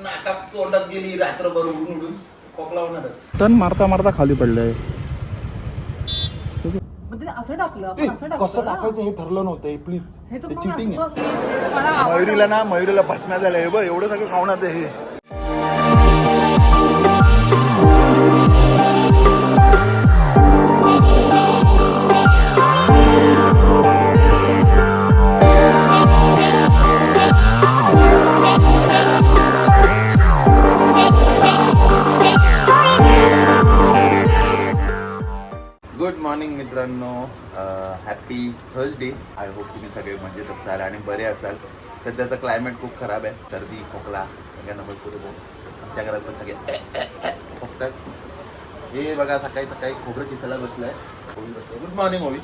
नाकात तोंडात गेली रात्रभर उडून उडून खोकला होणार टन मारता मारता खाली पडलंय म्हणजे असं टाकलं आपण असं टाकलं कसं ना. टाकायचं हे ठरलं नव्हतं प्लीज हे तर ते मग चिटिंग आहे बघ. मला आवडलं. मयुरीला ना मयुरीला भस्म्या झाल्या हे बघ एवढं सगळं खाऊन आता हे गुड मॉर्निंग मित्रांनो. हॅपी थर्सडे आय होप तुम्ही सगळे मजेत असाल आणि बरे असाल. सध्याचं क्लायमेट खूप खराब आहे. सर्दी खोकला सगळ्यांना भरपूर हो. आमच्या घरात पण सगळे खोकतात. हे बघा सकाळी सकाळी खोबरं किसायला बसलंय. बसलोय. गुड मॉर्निंग ओवी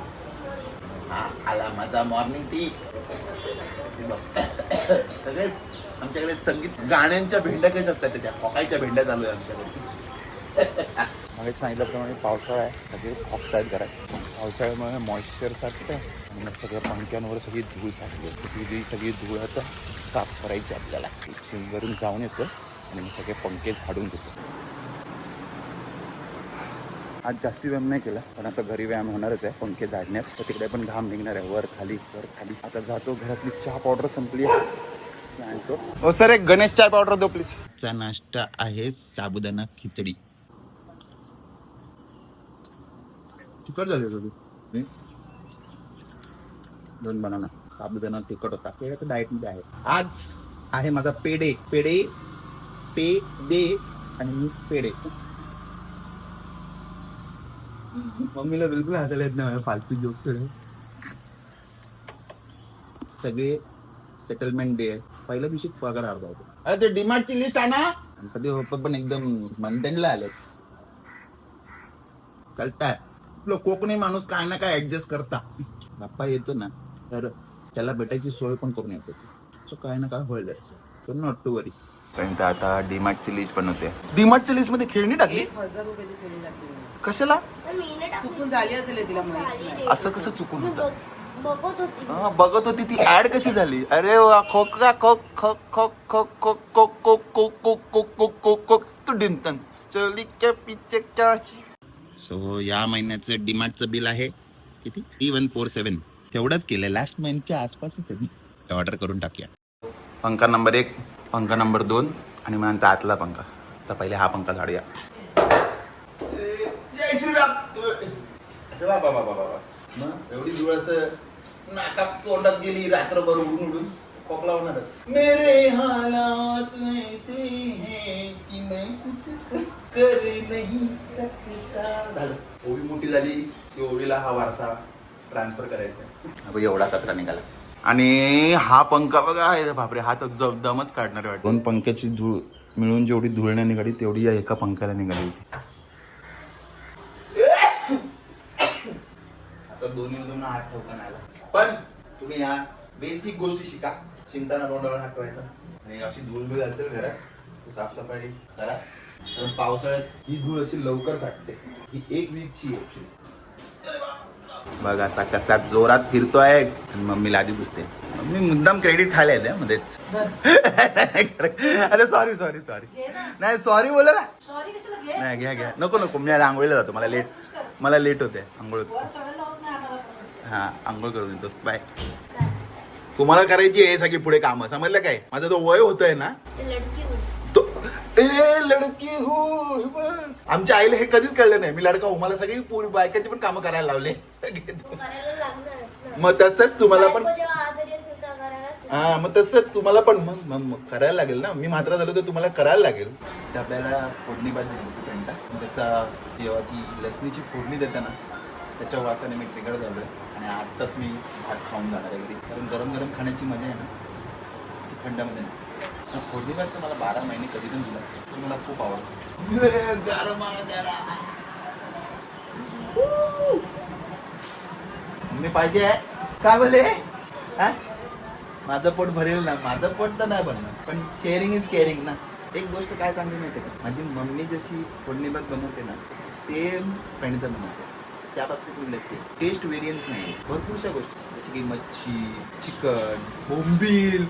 हा आला माझा मॉर्निंग टी सगळेच आमच्याकडे संगीत गाण्यांच्या भेंड्या कशा असतात त्याच्या? खोकायच्या भेंड्या चालू आहे आमच्याकडे. मला सांगितल्याप्रमाणे पावसाळा आहे. सगळेच खोकतायत घरात. पावसाळ्यामुळे मॉइश्चर साठतं आणि मग सगळ्या पंख्यांवर सगळी धूळ साठली. ती जी सगळी धूळ आता साफ करायची आपल्याला. चिंबरून जाऊन येतो आणि मग सगळे पंखे झाडून घेतो आज जास्ती व्यायाम नाही केला पण आता घरी व्यायाम होणारच आहे. पंखे झाडण्यात. तर तिकडे पण घाम निघणार आहे. वर खाली वर खाली. आता जातो. घरातली चहा पावडर संपली आहे. हो सर एक गणेश चाय पावडर दो प्लीज चा नाश्ता आहे साबुदाणा खिचडी. तिखट झाले होती दोन बनाना साबुदाणा तिखट होता. ते तर आहे. आज आहे माझा पेडे पेडे पे दे आणि मी पेढे मम्मीला बिलकुल हसायला येत नाही फालतू जोक सगळे सेटलमेंट डे पहिल्या दिवशी पगार अर्धा होतो. अरे ते डिमार्टची लिस्ट आहे ना? आणि कधी होप पण एकदम मंथनला आले चालताय. आपलं कोकणी माणूस काय ना काय ऍडजस्ट करता बाप्पा येतो ना तर त्याला भेटायची सोय पण करून येतो सो काय ना काय होईल सो नॉट टू वरी पण ते आता डीमार्टची लिस्ट पण होते डीमार्टची लिस्टमध्ये खेळणी टाकली एक हजार रुपयाची केली लागली कशाला चुकून झाली असेल हे तिला माहीत असं कसं चुकून होतं बघत होती हा, बघत होती ती ऍड कशी झाली अरे वा खोका खोक खोक खोक खोक खोक खोक खोक खोक खोक खोक खोक खोक खोक तू डिंतन चली के पीछे क्या सो या महिन्याचं डिमार्टचं बिल आहे. किती? थ्री वन फोर सेवन तेवढंच केलं लास्ट मंथच्या आसपासच आहे. ऑर्डर करून टाकूया. पंखा नंबर एक पंखा नंबर दोन आणि मग नंतर आतला पंखा. तर पहिले हा पंखा झाडूया जय श्रीराम. बाबा बाबा बाबा एवढी धूळ असं नाकात तोंडात गेली रात्रभर उडून उडून खोकला होणार मेरे हालात ऐसे हैं कि मैं कुछ कर नहीं सकता. झालं. ओवी मोठी झाली की ओवीला हा वारसा ट्रान्सफर करायचा अबे, एवढा कचरा निघाला. आणि हा पंखा बघा अरे बापरे हा तर ज- दमच काढणार वाटत. दोन पंख्याची धूळ मिळून जेवढी धूळ नाही निघाली तेवढी या एका पंख्याला निघाली होती. आता दोन्ही मधून हात ठेवता नाही आला. पण तुम्ही या बेसिक गोष्टी शिका. शिंकताना तोंडावर हात ठेवायचा आणि अशी धूळ असेल घरात तर साफसफाई करा. कारण पावसाळ्यात ही धूळ अशी लवकर साठते. ही एक वीकची आहे बघ आता कसा जोरात फिरतोय. आणि मम्मीला आधी पुसते. मम्मी मुद्दाम क्रेडिट खायला येते हं मध्येच. अरे सॉरी सॉरी सॉरी नाही सॉरी बोला ना. सॉरी कशाला घे? नाही घ्या घ्या. नको नको मी आता आंघोळीला जातो. मला लेट मला लेट होते आंघोळ हा आंघोळ करून येतो. बाय तुम्हाला करायची आहे सगळी पुढे कामं. समजलं काय? माझं तो वय होतोय ना. तो ए लडकी हो आमच्या आईला हे कधीच कळलं नाही. मी लडका हो. मला सगळी बायकांची पण कामं करायला लावले. मग तसंच तुम्हाला पण. हा मग तसंच तुम्हाला पण मग करायला लागेल ना. मी मात्र झालो तर तुम्हाला करायला लागेल. आपल्याला फोडणी पेंटा त्याचा जेव्हा ती लसणीची फोडणी देते ना त्याच्या वासाने मी ट्रिगर झालोय. आणि आत्ताच मी भात खाऊन जाणार आहे कारण गरम गरम खाण्याची मजा आहे ना. ती थंडमध्ये आणि फोडणी भात तर मला बारा महिने कधी पण दिला. तर मला खूप आवडतो. गरम मी पाहिजे काय बोले हा? माझं पोट भरेल ना. माझं पोट तर नाही भरणार. पण शेअरिंग इज केअरिंग ना. एक गोष्ट काय चांगली माहिती का? माझी मम्मी जशी फोडणी भात बनवते ना सेम प्रणिता बनवते. त्या बाबतीत उल्लेख टेस्ट व्हेरियन्स नाही भरपूरशा गोष्टी जसं की मच्छी चिकन बोंबील.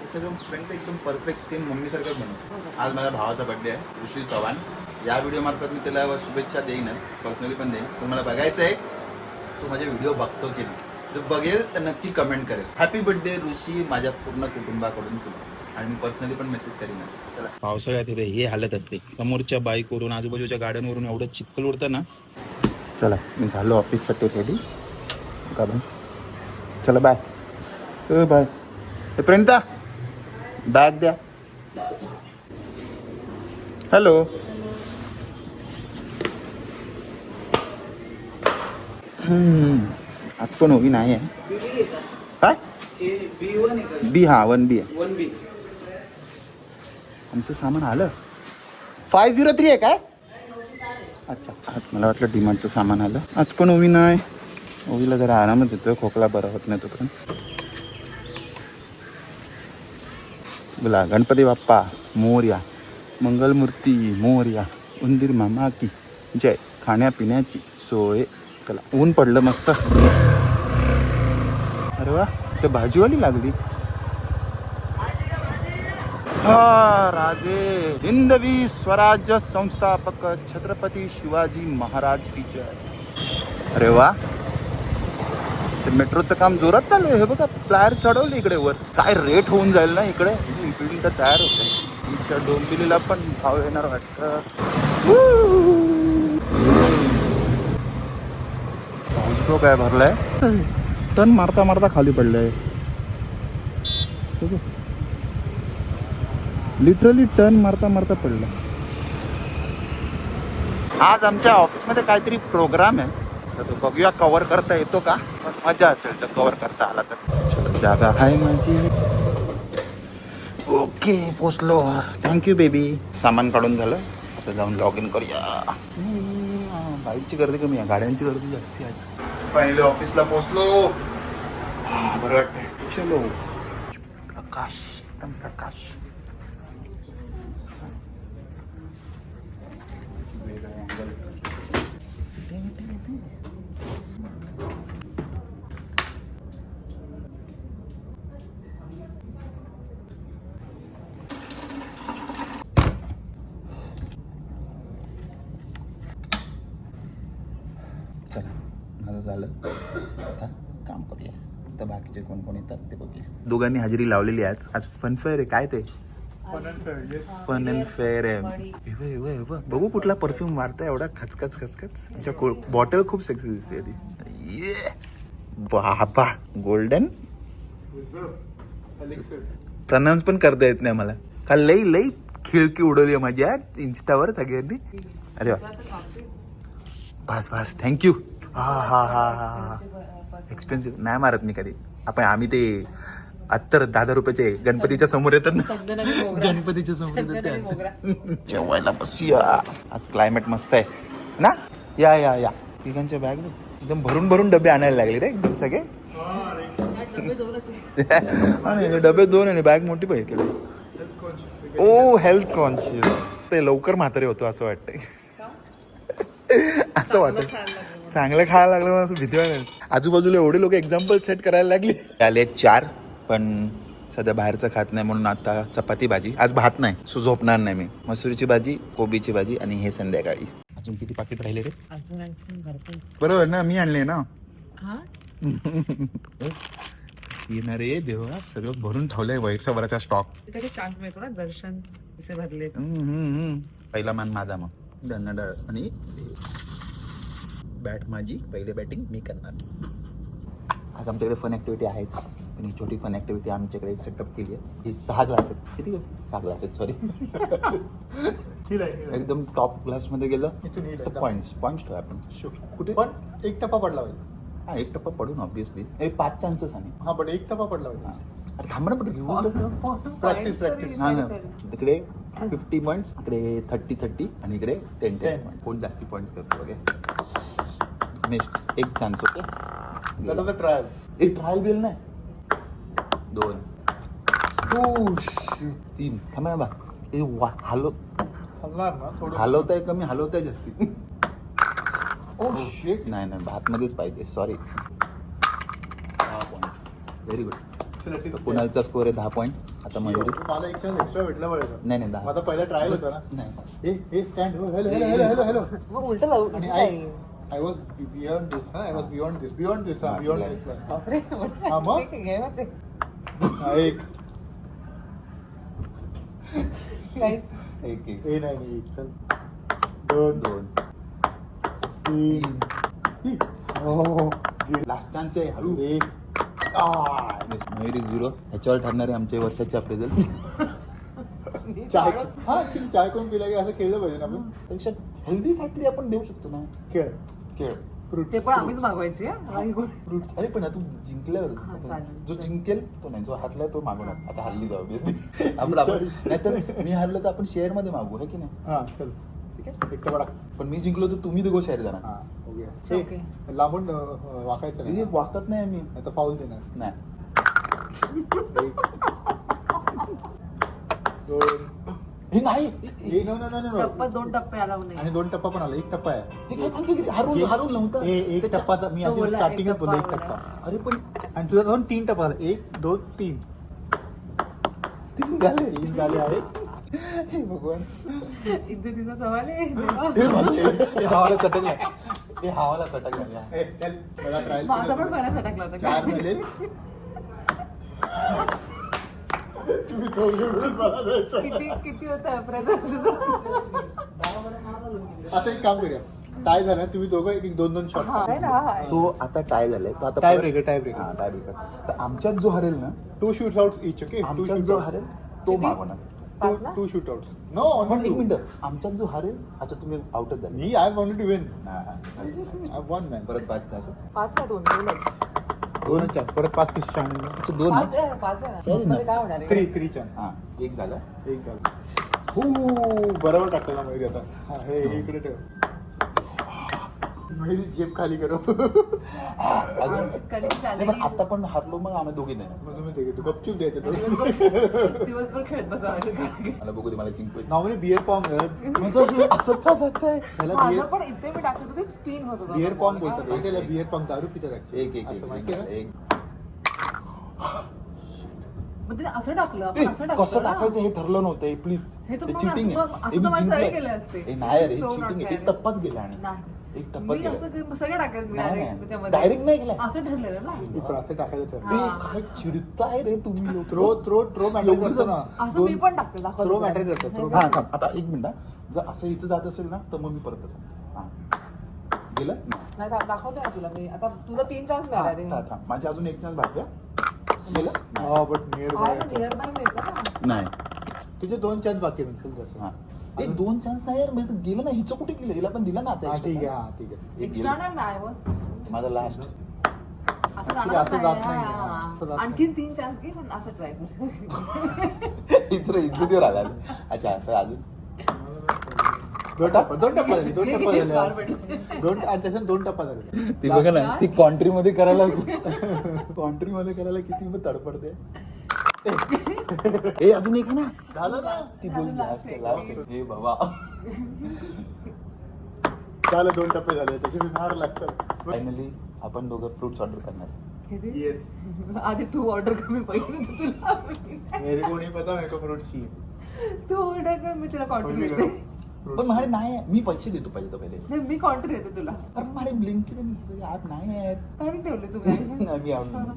हे सगळं फ्रेंड एकदम परफेक्ट सेम मम्मीसारखं बनवतो. आज माझ्या भावाचा बर्थडे आहे ऋषी चव्हाण. या व्हिडिओ मार्फत मी त्याला शुभेच्छा देईनच पर्सनली पण देईन. पण मला बघायचं आहे तो माझे व्हिडिओ बघतो की नाही. जो बघेल तर नक्की कमेंट करेल. हॅपी बर्थडे ऋषी माझ्या पूर्ण कुटुंबाकडून तुला. आणि मी पर्सनली पण मेसेज करीन. चला. पावसाळ्यात हे हालत असते. समोरच्या बाईकवरून आजूबाजूच्या गार्डनवरून एवढं चिखल उडतं ना चला मी झालो ऑफिससाठी रेडी का बाय चला बाय ए बाय ए प्रणिता बॅग द्या हॅलो आज पण हवी नाही आहे काय बी हा वन बी आहे आमचं सामान आलं फाय झिरो थ्री आहे काय अच्छा. आज मला वाटलं डिमांडचं सामान आलं. आज पण ओवी नाही ओवीला जरा आरामच येतो खोकला बरा होत नाही तो बोला गणपती बाप्पा मोर्या मंगलमूर्ती मोर्या उंदीर मामा की जय. खाण्यापिण्याची सोय. चला ऊन पडलं मस्त. अरे वा ते भाजीवाली लागली. राजे. हिंदवी स्वराज्य संस्थापक छत्रपती शिवाजी महाराज की जय. अरे वा. ते मेट्रोचं काम जोरात चालू आहे. हे बघा प्लायर चढवलं इकडे वर. काय रेट होऊन जाईल ना इकडे? ही बिल्डिंग तर तयार होते. तुमच्या डोंबिवलीला पण भाव येणार वाटतं. काय भरलाय? टन मारता मारता खाली पडलाय. लिटरली टर्न मारता मारता पडला. आज आमच्या ऑफिसमध्ये काहीतरी प्रोग्राम आहे. तर तो बघूया कव्हर करता येतो का? पण मजा असेल तर कव्हर करता आला तर. चलो जागा आहे माझी. ओके पोचलो. थँक्यू बेबी सामान काढून झालं. आता जाऊन लॉग इन करूया बाईकची गर्दी कमी आहे. गाड्यांची गर्दी जास्ती आहे आज. फायनली ऑफिसला पोचलो. बरं वाटतंय. चलो. प्रकाश एकदम प्रकाश चला माझं झालं आता काम करूया तर बाकीचे कोण कोण येतात ते बघूया दोघांनी हजेरी लावलेली आहे. आज आज फनफेअर आहे. काय ते? फन अँड फेअर आहे. बघ, कुठला परफ्यूम मारता एवढा. खचखच खचखच. बॉटल खूप सेक्सी दिसते आधी. ये बाबा. गोल्डन प्रनाऊन्स पण करता येत नाही मला काल लई लई खिळकी उडवली आहे माझी आज इन्स्टावर सगळ्यांनी? अरे वा. बस बस. थँक्यू हा हा हा हा हा. एक्सपेन्सिव्ह नाही मारत मी कधी. आपण आम्ही ते अत्तर दहा दहा रुपयाचे गणपतीच्या समोर येतात ना. गणपतीच्या समोर मोगरा. जेवायला बसूया. आज क्लायमेट मस्त आहे. ना? या या या. तिघांच्या बॅग एकदम भरून भरून डबे आणायला लागले रे एकदम सगळे. डबे दोनच आहे. आणि डबे दोन आणि बॅग मोठी पाहिजे केली ओ हेल्थ कॉन्शियस ते लवकर म्हातारे होतो असं वाटतंय. असं वाटत चांगलं खायला लागलं. म्हणून असं भीती वाटत आजूबाजूला एवढे लोक एक्झाम्पल सेट करायला लागले. आले चार. पण सध्या बाहेरचं खात नाही म्हणून आता चपाती भाजी. आज भात नाही. सो झोपणार नाही मी. मसुरीची भाजी कोबीची भाजी आणि हे संध्याकाळी. अजून किती पाकिट राहिले रे? अजून आणखीन भरपूर. बरोबर ना? मी आणले ना. हा? येणार रे देवा सगळं भरून ठेवलंय वाईटचा बराचा स्टॉक तरी चान्स मिळतो ना दर्शन कसे भरले. पहिला मान माझा मग. डन्नडळ आणि बॅट माझी. पहिले बॅटिंग मी करणार. आज आमच्याकडे फन ॲक्टिव्हिटी आहेच. पण ही छोटी फन ॲक्टिव्हिटी आमच्याकडे सेटअप केली आहे. ही सहा ग्लास आहेत किती? सहा ग्लास आहेत सॉरी एकदम टॉप क्लासमध्ये गेलं पॉईंट्स पॉईंट्स ठेवा आपण. कुठे? पण एक टप्पा पडला पाहिजे. हा एक टप्पा पडून ऑब्विसली हे पाच चान्सेस आणि. हा पण एक टप्पा पडला. पाहिजे. अरे थांब ना पण प्रॅक्टिस प्रॅक्टिस हा ना तिकडे फिफ्टी पॉईंट्स इकडे थर्टी थर्टी आणि इकडे टेन टेन 10. पॉईंट कोण जास्ती पॉईंट्स करतो ओके नेक्स्ट एक चान्स ओके ट्रायल एक ट्रायल बिल नाही. दोन. Oh, shit. तीन. थांबा ना बा हे वा हलव हलणार ना थोडं? हलवताय कमी हलवताय जास्ती. ओ शिट नाही नाही भातमध्येच पाहिजे. सॉरी व्हेरी गुड चला, ठीक आहे. कुणालचा स्कोर आहे दहा पॉईंट आता मयुरी मला एक चान्स एक्स्ट्रा भेटला पाहिजे नाही नाही दहा. माझा पहिला ट्रायल होता ना. नाही. ए ए stand hello hello hello hello hello मग उलट लावू आणि I? I was beyond this हा I was beyond this beyond this हा हा, बियॉन्ड. दिस बापरे हा, मग? ठीक आहे, गेमच आहे. एक. एक एक. ए नाही नाही एक चल दोन. दोन. तीन. हो. लास्ट चान्स आहे हळू. एक. आ. मयुरी झिरो ह्याच्यावर ठरणार आहे आमचे वर्षाचे अप्रेझल चाय हा ती चाय कोण पिला की असं केलं पाहिजे ना आपण? त्यापेक्षा हेल्दी काहीतरी आपण देऊ शकतो ना. खेळ. खेळ. ते पण आम्हीच मागवायची हा? आणि कोण- अरे पण आता हा, जिंकल्यावर चालेल. जो जिंकेल तो नाही जो हरलाय तो मागवणार. आता हरली जाऊ ऑब्विसली आपण आपण नाहीतर मी हरलं तर आपण शेअरमध्ये मागू है की नाही? हा चल. ठीक आहे? एक टपडा पण मी जिंकलो तर तुम्ही दोघं शेअर देणार हा हो गया लांबून अं, वाकायचं हे वाकत नाही मी नाही तर पाऊल देणार. नाही. एक दोन. हे नाही. ए, no, no, no, no, no. टप्प्यात दोन टप्पे आला नाही आणि दोन टप्पा पण आला. एक टप्पा आहे. हे काय फालतू किती हरवून हरवून नव्हतं. ए, एक त्याच्या- टप्पा तर- मी तो आधी स्टार्टिंगच एक बोललो एक टप्पा टप्पा. अरे पण आणि तुझा दोन तीन टप्पा आला. एक दोन तीन. तीन झाले तीन झाले आहे हे भगवान. इज्जतीचा सवाल आहे. देवा. हे माझे- हे हवाला सटकला. हे हवाला सटकला. ए, चल मला ट्रायल माझा पण होता चार झाले तुम्ही दोघे मिळून मला द्यायचं. किती किती होतं? आता एक काम करूया. टाय झालं तुम्ही दोघं एक एक दोन दोन शॉट. सो आता टाय झालंय. तो आता टाय परत- ब्रेकर टाय ब्रेकर हा टाय ब्रेकर तर आमच्यात जो हरेल ना to shoot out each okay आमच्यात जो हरेल तो किती? मागवणार. पाच ना? टू शूट आउट नो पण एक मिनिट. आमच्यात जो हरेल अच्छा तुम्ही आउटच झाले मी आय वॉन्ट टू विन हा, हा. आय वन मॅन परत पाच तास पाच का दोन दोनच. दोनच चान्स परत पाच तीस चान्स अच्छा, दोन. पाच आहे, पाच आहे ना. मध्ये काय होणार थ्री आहे? थ्री चान्स हा एक झाला. एक झालं. हो बरोबर टाकलेला माहिती आता. हा, हे हे. इकडे ठेव. जेब खाली करो. अजून नाही, पण आता पण हारलो मग आम्ही दोघे नाही मग तुम्ही ते- तू गपचूप द्यायचं तो दिवसभर दिवसभर खेळत लागेल मला बघू दे मला जिंकवायचं नॉर्मली बिअर माझं हे असं का जात आहे त्याला माझं बिअर पण इथे मी होतं ते स्पिन होत होतं बिअर काय बोलतात? त्याला बिअर पॉंग दारू पितात actually. एक एक एक असं एक माहिती आहे एक मग ते असं टाकलं आपण असं टाकलं कसं ना. टाकायचं हे ठरलं नव्हतं. प्लीज हे तर ते मग चिटिंग असं- हे तर केले असते. नाही अरे So चिटिंग आहे. fair. टप्पाच गेला आणि. नाही. एक मी टप्पाच गेला असं काही- सगळं टाकेल मी नाही, direct नाही. त्याच्यामध्ये. Direct नाही केलं. असं ठरलेलं ना मी पण असं टाकायचं ठरलं. ए, काय चिडताय रे तुम्ही लोक थ्रो थ्रो थ्रो मॅटर एवढं करतो ना असं मी पण टाकते दाखवते थ्रो तुला. मॅटर करतो थ्रो हा थांब आता एक मिनिट हा. जर असं हिचं जात असेल ना तर मग मी परत तसं हा गेलं नाही दा- दाखवते ना तुला मी आता तुला तीन चान्स हा, मिळाले था- थांब. माझे अजून एक चान्स बाकी आहे. गेलं हा नाही तुझे दोन चान्स बाकी तसं. हा एक दोन चान्स नाही यार म्हणजे गेलं ना हिचं कुठे गेलं? हिला पण दिला ना आता हा extra ठीक आहे chance. हा ठीक आहे. एक एक्स्ट्रा गेलं. नाही आय वॉज माझा लास्ट असं Actually जाणार असं जात नाही. हा. असं जात आणखीन तीन चान्स घे पण असं ट्राय कर. इथं अच्छा असं अजून? दोन टप्पा दोन टप्पा झाले दोन घे, टप्पा घे, झाले. फार पडलं. दोन आणि त्याच्यात दोन टप्पा झाले. ती बघा ना ती कॉन्ट्री मध्ये करायला कॉन्ट्री मध्ये करायला किती मग तडपडते ए अजून एक आहे ना? झालं ना? ती बोल अजून last लास्ट एक. लास्ट हे बाबा. झालं दोन टप्पे झाले. त्याचे मी फार लागतात. फायनली आपण दोघं फ्रुट्स ऑर्डर करणार. किती? आधी तू ऑर्डर कर मी पैसे देतो तुला. मेरे को नहीं पता मेरे को फ्रूट चाहिए. तू ऑर्डर कर मी तुला कॉन्ट्री देते. पण माझे नाही आहे. मी पैसे देतो पहिले तर पहिले. नाही मी कॉन्ट्री देते तुला. अरे माझे ब्लिंकिट ऍप नाही आहेत काय ठेवले तुम्ही नाही, मी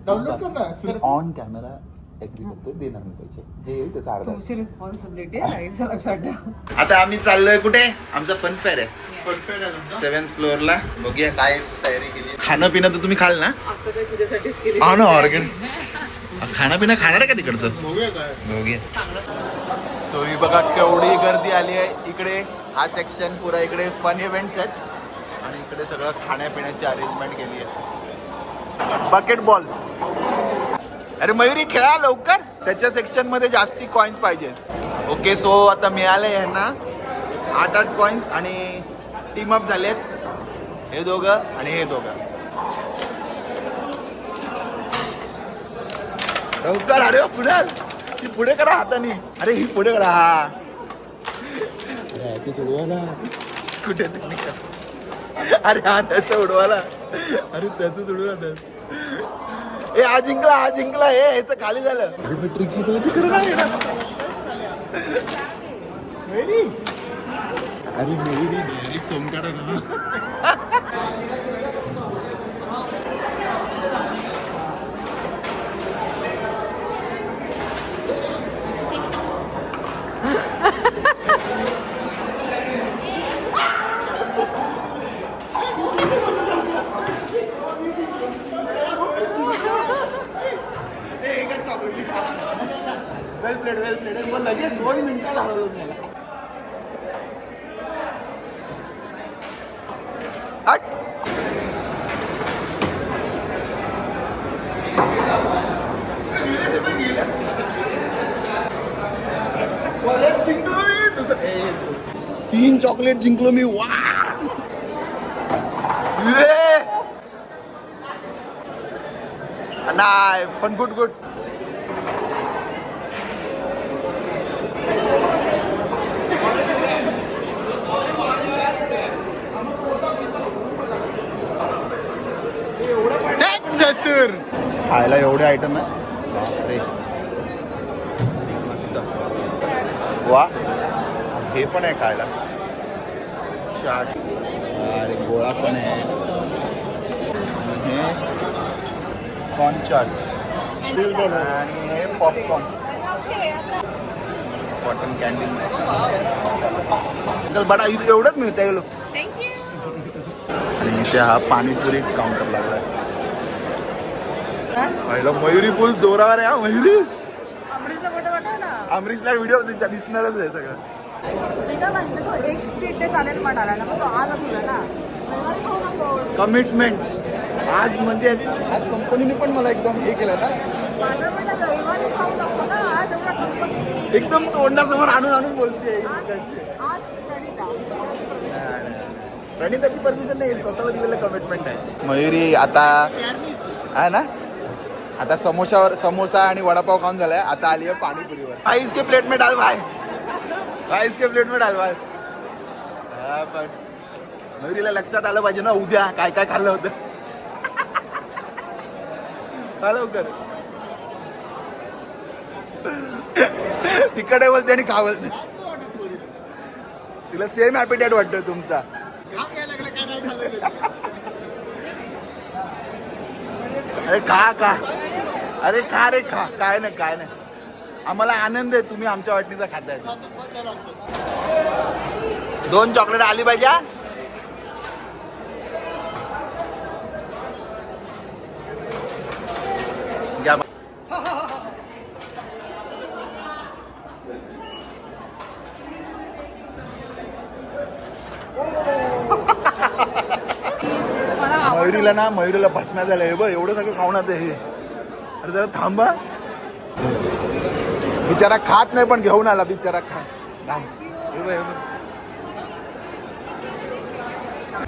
Download कर ना. ऑन कॅमेरा ऍग्री करतोय देणार मी पैसे. जे येईल त्याचा अर्धा तुमची रिस्पॉन्सिबिलिटी आहे हे लक्षात ठेवा आता आम्ही चाललोय कुठे? आमचा फन फेअर आहे. सेव्हन्थ फ्लोअरला बघूया काय तयारी केली खाणं पिणं तर तुम्ही खाल ना? असं काही तुझ्यासाठीच केली. हा ना ऑर्गन. खाणं पिणं खाणार आहे का तिकडचं? बघूया सो ही बघा केवढी गर्दी आली आहे. इकडे हा सेक्शन पुरा इकडे फन इव्हेंट्स आहेत. आणि इकडे सगळं खाण्यापिण्याची अरेंजमेंट केली आहे. बकेट बॉल अरे मयुरी खेळा लवकर. त्याच्या सेक्शनमध्ये जास्ती कॉइन्स पाहिजे. ओके सो आता मिळाले यांना आठ आठ कॉइन्स आणि टीम अप झालेत. हे दोघं आणि हे दोघं. लवकर अरे पुढे ती पुढे करा हाताने. अरे ही पुढे करा हा. कुठे तुम्ही. अरे हा त्याचं उडवाला अरे त्याचं सोडवा ए हा जिंकला हा जिंकला हे ह्याचं खाली झालं. ट्रिक शिकवली ती खरं नाही ना अरे मेरी डायरेक्ट सोमकाडा ना वेल प्लेड वेल प्लेड मग लगेच दोन मिनिटं घालवलं मला हट. गेले ते पण गेले. परत जिंकलो मी दुसरं- ए, तीन चॉकलेट जिंकलो मी. वा. ये. नाही पण गुड गुड खायला एवढे आयटम आहे मस्त. वा. हे पण आहे खायला. चाट अरे गोळा पण आहे. आणि हे कॉर्न चाट आणि हे पॉपकॉर्न कॉटन कॅन्टीन बडा इथे एवढंच मिळतंय लोक? आणि इथे हा पाणीपुरी काउंटर लागला. पहिला मयुरी पूल जोरावर आहे हा मयुरी. अमरीशला व्हिडिओ दिसणारच आहे सगळं. मी काय म्हणते तो एक स्ट्रीट डे चालेल म्हणाला ना मग तो आज असू ना. नको कमिटमेंट आज म्हणजे आज कंपनीने पण मला एकदम हे केलं ना माझं म्हणणं रविवारी खाऊ नको ना आज एवढा गणपती एकदम तोंडासमोर आणून आणून बोलते. आज आज प्रणिता. प्रणिताची परमिशन नाही स्वतःला दिलेलं कमिटमेंट आहे. मयुरी आता आहे ना? आता समोसावर समोसा आणि वडापाव खाऊन झालाय. आता आली आहे पाणीपुरीवर. भाई इसके प्लेट में डाल भाई. राईस के प्लेट में डाल हा, पण मयुरीला लक्षात आलं पाहिजे ना उद्या काय काय खाल्लं होतं. हा, लवकर. तिकडे बोलते आणि खा बोलते तिला सेम हॅपिटेट वाटतोय तुमचा. अरे खा खा. अरे खा रे खा. काय नाही काय नाही. आम्हाला आनंद आहे तुम्ही आमच्या वाटणीचा खाताय. दोन चॉकलेट आली पाहिजे मयुरीला ना मयुरीला भस्म्या झाल्या. हे बघ एवढं सगळं खाऊन आता हे. अरे जरा थांबा बिचारा खात नाही पण घेऊन आला बिचारा खा काय? हे बघ, हे बघ.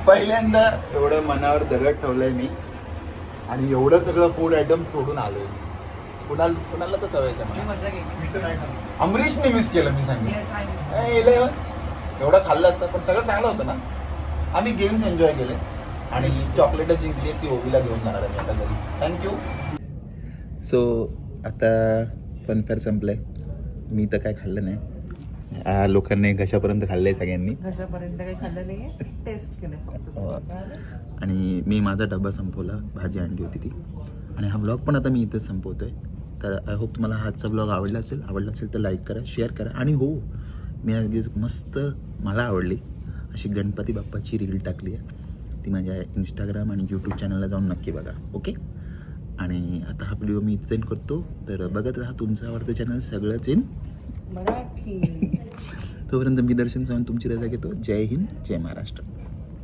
पहिल्यांदा एवढं मनावर दगड ठेवलंय मी. आणि एवढं सगळं फूड आयटम सोडून आलोय मी. कुणाला कुणाला तर सवयचं अमरीशने मिस केलं मी सांगितलं. हो. एवढं खाल्लं असतं पण सगळं चांगलं होतं ना. आम्ही गेम्स एन्जॉय केले. आणि चॉकलेट जिंकली ती ओवीला घेऊन जाणार आहे मी आता घरी. थँक्यू सो आता फनफेअर संपलंय. मी तर काय खाल्लं नाही. आ, लोकांनी कशापर्यंत खाल्लंय सगळ्यांनी. घशापर्यंत काही खाल्लं नाहीये. टेस्ट केलं फक्त हो. आणि मी माझा डबा संपवला भाजी आणली होती ती. आणि हा ब्लॉग पण आता मी इथेच संपवतोय. तर आय होप तुम्हाला आजचा ब्लॉग आवडला असेल. आवडला असेल तर लाईक करा शेअर करा. आणि हो मी आज मस्त मला आवडली अशी गणपती बाप्पाची रील टाकली आहे. ती माझ्या इंस्टाग्राम आणि यूट्यूब चॅनलला जाऊन नक्की बघा. ओके आणि आता हा व्हिडिओ मी इथे करतो. तर बघत राहा तुमचं आवडतं चॅनल सगळंच इन मराठी. तोपर्यंत मी दर्शन सावंत तुमची रजा घेतो. जय हिंद जय महाराष्ट्र.